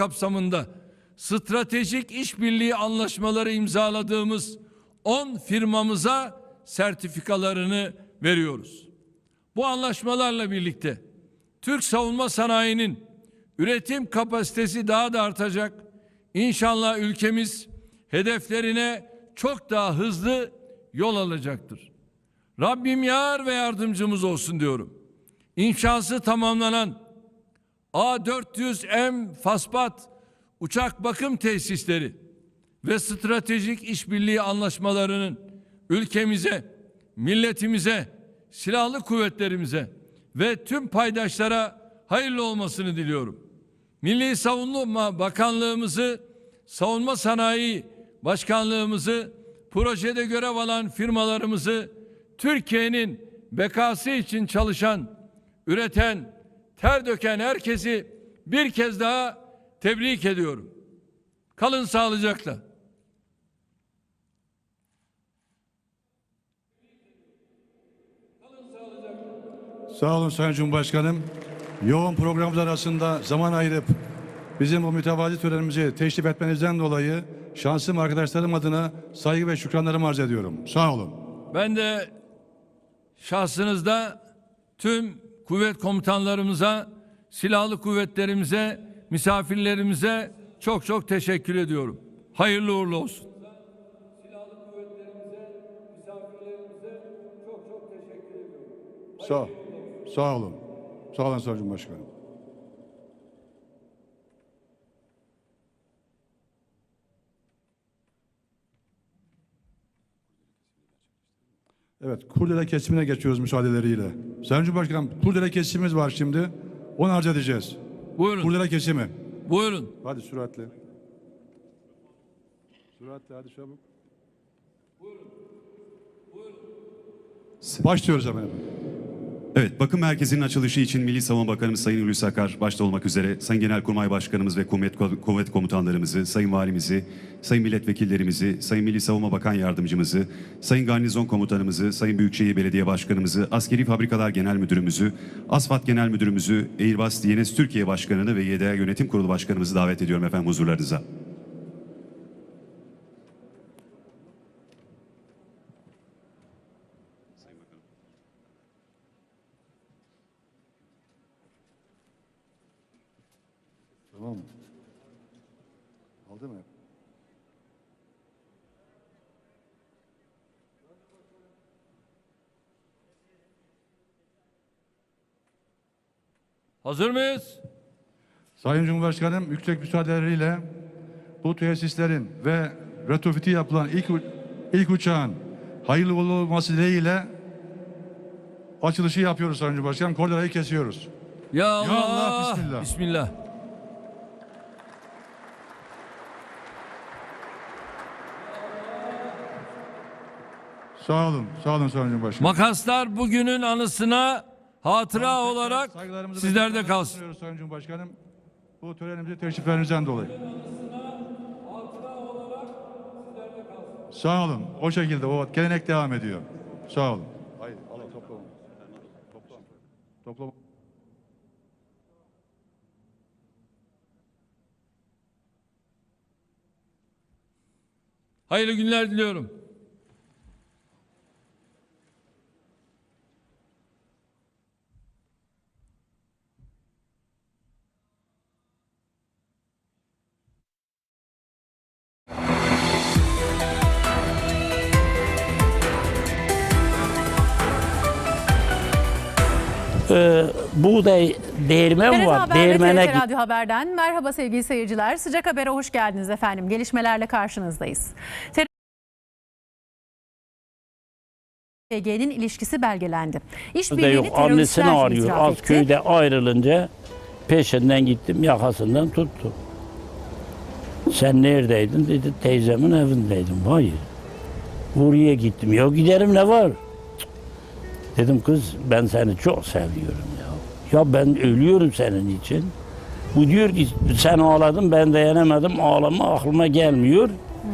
kapsamında stratejik işbirliği anlaşmaları imzaladığımız 10 firmamıza sertifikalarını veriyoruz. Bu anlaşmalarla birlikte Türk savunma sanayinin üretim kapasitesi daha da artacak. İnşallah ülkemiz hedeflerine çok daha hızlı yol alacaktır. Rabbim yar ve yardımcımız olsun diyorum. İnşası tamamlanan A400M Faspat uçak bakım tesisleri ve stratejik işbirliği anlaşmalarının ülkemize, milletimize, silahlı kuvvetlerimize ve tüm paydaşlara hayırlı olmasını diliyorum. Milli Savunma Bakanlığımızı, Savunma Sanayi Başkanlığımızı, projede görev alan firmalarımızı, Türkiye'nin bekası için çalışan, üreten, ter döken herkesi bir kez daha tebrik ediyorum. Kalın sağlıcakla. Sağ olun Sayın Cumhurbaşkanım. Yoğun programımız arasında zaman ayırıp bizim bu mütevazi törenimizi teşrif etmenizden dolayı şansım arkadaşlarım adına saygı ve şükranlarımı arz ediyorum. Sağ olun. Ben de şahsınızda tüm kuvvet komutanlarımıza, silahlı kuvvetlerimize, misafirlerimize çok çok teşekkür ediyorum. Hayırlı uğurlu olsun. Sağ, sağ olun. Sağ olun Sayın Cumhurbaşkanım. Evet, kurdele kesimine geçiyoruz müsaadeleriyle. Sayın Cumhurbaşkanım, kurdele kesimimiz var şimdi. Onu arz edeceğiz. Buyurun. Kurdele kesimi. Buyurun. Hadi süratle. Süratle hadi çabuk. Başlıyoruz efendim. Evet, bakım merkezinin açılışı için Milli Savunma Bakanımız Sayın Hulusi Akar başta olmak üzere Sayın Genelkurmay Başkanımız ve kuvvet, kuvvet komutanlarımızı, Sayın Valimizi, Sayın Milletvekillerimizi, Sayın Milli Savunma Bakan Yardımcımızı, Sayın Garnizon Komutanımızı, Sayın Büyükşehir Belediye Başkanımızı, Askeri Fabrikalar Genel Müdürümüzü, ASFAD Genel Müdürümüzü, Airbus DNS Türkiye Başkanı'nı ve YDA Yönetim Kurulu Başkanımızı davet ediyorum efendim huzurlarınıza. Tamam mı? Aldı mı? Hazır mıyız? Sayın Cumhurbaşkanım yüksek müsaadeleriyle bu tesislerin ve retrofiti yapılan ilk, ilk uçağın hayırlı uğurlu olması dileğiyle açılışı yapıyoruz Sayın Cumhurbaşkanım. Kordelayı kesiyoruz. Ya Allah. Allah, bismillah. Bismillah. Sağ olun. Sağ olun Sayın Cumhurbaşkanım. Makaslar bugünün anısına hatıra olarak Saygılarımızı ve sizlerde kalsın. Sayın Cumhurbaşkanım. Bu törenimize teşriflerinizden dolayı. Sağ olun. O şekilde o gelenek devam ediyor. Sağ olun. Hayır, Allah toplama. Toplama. Toplama. Hayırlı günler diliyorum. Ee, buğday değirmen TRT var. Haber Değirmene. TRT Radyo Haber'den merhaba sevgili seyirciler. Sıcak Haber'e hoş geldiniz efendim. Gelişmelerle karşınızdayız. Ege'nin ilişkisi belgelendi. İşbirliğini yok. Annesini arıyor. etti. köyde ayrılınca peşinden gittim. Yakasından tuttu. Sen neredeydin? Dedi teyzemin evindeydim. Hayır. Buraya gittim. Ya giderim ne var? Dedim kız ben seni çok seviyorum ya. Ya ben ölüyorum senin için. Bu diyor ki sen ağladın ben dayanamadım ağlama aklıma gelmiyor.